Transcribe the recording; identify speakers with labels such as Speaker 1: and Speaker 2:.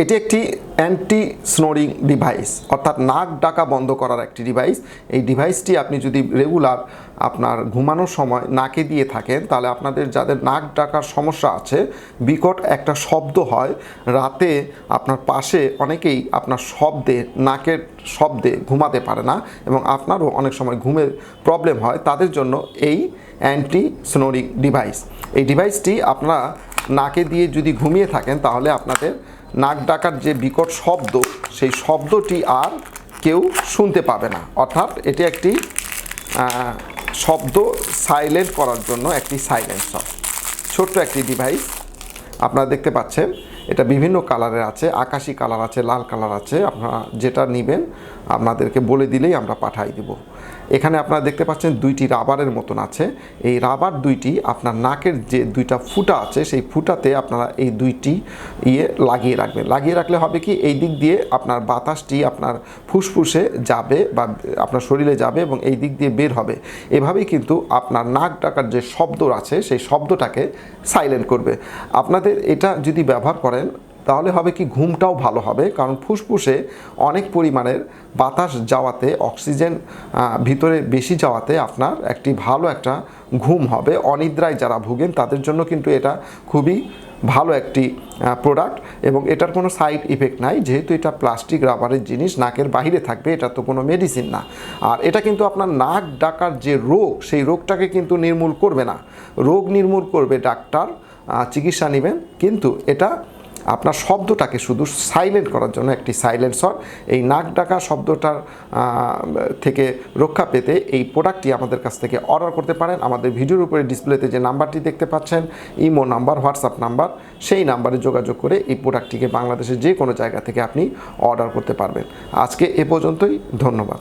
Speaker 1: এটি একটি anti snoring device অর্থাৎ নাক ডাকা বন্ধ করার একটি ডিভাইস এই ডিভাইসটি আপনি যদি রেগুলার আপনার ঘুমানোর সময় নাকে দিয়ে থাকেন, তাহলে আপনাদের যাদের নাক ডাকার সমস্যা আছে, বিকট একটা শব্দ হয়। রাতে আপনার পাশে অনেকেই আপনার শব্দে, নাকের শব্দে ঘুমাতে পারে না এবং আপনারও অনেক সময় ঘুমের প্রবলেম হয়। তাদের জন্য এই অ্যান্টি স্নোরিং ডিভাইস এই ডিভাইসটি আপনারা নাকে দিয়ে যদি ঘুমিয়ে থাকেন, তাহলে আপনাদের নাক ডাকার যে বিকট শব্দ, সেই শব্দটি আর কেউ শুনতে পাবে না। অর্থাৎ এটি একটি শব্দ সাইলেন্ট করার জন্য একটি সাইলেন্সার ছোট্ট একটি ডিভাইস আপনারা দেখতে পাচ্ছেন। এটা বিভিন্ন কালারের আছে, আকাশি কালার আছে, লাল কালার আছে, আপনারা যেটা নেবেন আপনাদেরকে বলে দিলেই আমরা পাঠাই দিব। এখানে আপনারা দেখতে পাচ্ছেন দুইটি রাবারের মতন আছে। এই রাবার দুইটি আপনার নাকের যে দুইটা ফুটা আছে, সেই ফুটাতে আপনারা এই দুইটি ইয়ে লাগিয়ে রাখবেন। লাগিয়ে রাখলে হবে কি, এই দিক দিয়ে আপনার বাতাসটি আপনার ফুসফুসে যাবে বা আপনার শরীরে যাবে এবং এই দিক দিয়ে বের হবে। এভাবেই কিন্তু আপনার নাক ডাকার যে শব্দ আছে, সেই শব্দটাকে সাইলেন্ট করবে। আপনাদের এটা যদি ব্যবহার করেন তাহলে হবে কি ঘুমটাও ভালো হবে, কারণ ফুসফুসে অনেক পরিমাণের বাতাস যাওয়াতে, অক্সিজেন ভিতরে বেশি যাওয়াতে আপনার একটি ভালো একটা ঘুম হবে। অনিদ্রায় যারা ভুগেন, তাদের জন্য কিন্তু এটা খুবই ভালো একটি প্রোডাক্ট এবং এটার কোনো সাইড ইফেক্ট নাই। যেহেতু এটা প্লাস্টিক রাবারের জিনিস, নাকের বাইরে থাকবে, এটা তো কোনো মেডিসিন না। আর এটা কিন্তু আপনার নাক ডাকার যে রোগ, সেই রোগটাকে কিন্তু নির্মূল করবে না। রোগ নির্মূল করবে ডাক্তার চিকিৎসা নেবেন, কিন্তু এটা আপনার শব্দটাকে শুধু সাইলেন্ট করার জন্য একটি সাইলেন্সর এই নাক ডাকা শব্দটার থেকে রক্ষা পেতে এই প্রোডাক্টটি আমাদের কাছ থেকে অর্ডার করতে পারেন। আমাদের ভিডিওর উপরে ডিসপ্লেতে যে নাম্বারটি দেখতে পাচ্ছেন, ইমো নাম্বার, হোয়াটসঅ্যাপ নাম্বার, সেই নাম্বারে যোগাযোগ করে এই প্রোডাক্টটিকে বাংলাদেশের যে কোনো জায়গা থেকে আপনি অর্ডার করতে পারবেন। আজকে এ পর্যন্তই, ধন্যবাদ।